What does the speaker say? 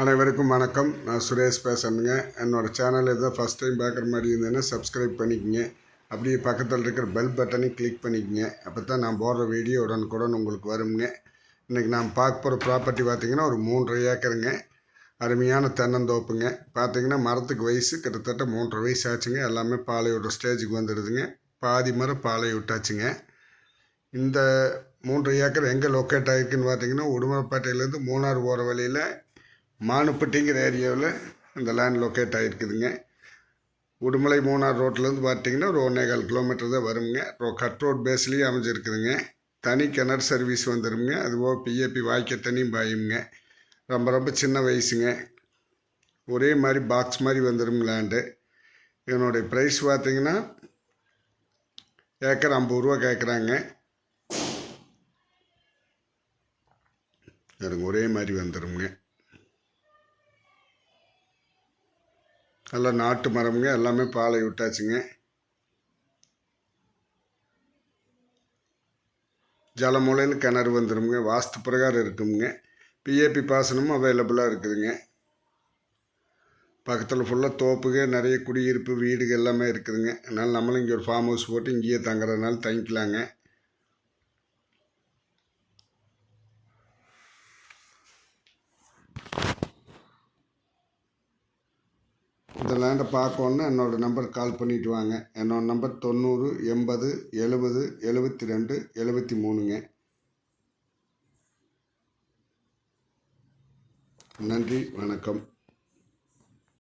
அனைவருக்கும் வணக்கம். நான் சுரேஷ் பேசுறேங்க என்னோடய சேனல் எதாவது ஃபஸ்ட் டைம் பார்க்குற மாதிரி இருந்ததுன்னா சப்ஸ்கிரைப் பண்ணிக்கங்க. அப்படியே பக்கத்தில் இருக்கிற பெல் பட்டனையும் கிளிக் பண்ணிக்கங்க. அப்போ தான் நான் போடுற வீடியோ உடனுக்குடன் உங்களுக்கு வருங்க. இன்றைக்கி நான் பார்க்க போகிற ப்ராப்பர்ட்டி பார்த்திங்கன்னா ஒரு மூன்றரை ஏக்கருங்க. அருமையான தென்னந்தோப்புங்க. பார்த்தீங்கன்னா மரத்துக்கு வயசு கிட்டத்தட்ட மூன்றரை வயசு ஆச்சுங்க. எல்லாமே பாலை விடுற ஸ்டேஜுக்கு வந்துடுதுங்க. பாதி மரம் பாலை விட்டாச்சுங்க. இந்த மூன்று ஏக்கர் எங்கே லொக்கேட் ஆகிருக்குன்னு பார்த்தீங்கன்னா உடுமலைப்பேட்டையிலேருந்து மூணார் போகிற வழியில் மானுப்பட்டிங்கிற ஏரியாவில் இந்த லேண்ட் லொக்கேட் ஆகிருக்குதுங்க உடுமலை மூணார் ரோட்லேருந்து பார்த்தீங்கன்னா ஒரு ஒன்றே கால் கிலோமீட்டர் தான் வருங்க. ரோ கட் ரோட் பேஸ்லேயும் அமைஞ்சிருக்குதுங்க. தனி கிணறு சர்வீஸ் வந்துடுங்க அதுபோக பிஏபி வாய்க்க தண்ணியும் பாயுங்க. ரொம்ப ரொம்ப சின்ன வயசுங்க. ஒரே மாதிரி பாக்ஸ் மாதிரி வந்துடும் லேண்டு இதனுடைய ப்ரைஸ் பார்த்தீங்கன்னா ஏக்கர் ஐம்பது ரூபா கேட்குறாங்க எனக்கு ஒரே மாதிரி வந்துடுங்க நல்லா நாட்டு மரமுங்க எல்லாமே பாலை விட்டாச்சுங்க. ஜலமூலையில் கிணறு வந்துடுங்க வாஸ்து பிரகாரம் இருக்குங்க பிஏபி பாசனமும் அவைலபிளாக இருக்குதுங்க. பக்கத்தில் ஃபுல்லாக தோப்புங்க நிறைய குடியிருப்பு வீடுகள் எல்லாமே இருக்குதுங்க. அதனால் நம்மளும் இங்கே ஒரு ஃபார்ம் ஹவுஸ் போட்டு இங்கேயே தங்குறதுனால தங்கிக்கலாங்க. இந்த லேண்டை பார்க்கணுன்னா என்னோடய நம்பர் கால் பண்ணிட்டு வாங்க. என்னோடய நம்பர் தொண்ணூறு எண்பது எழுபது எழுபத்தி ரெண்டு எழுபத்தி மூணுங்க நன்றி வணக்கம்.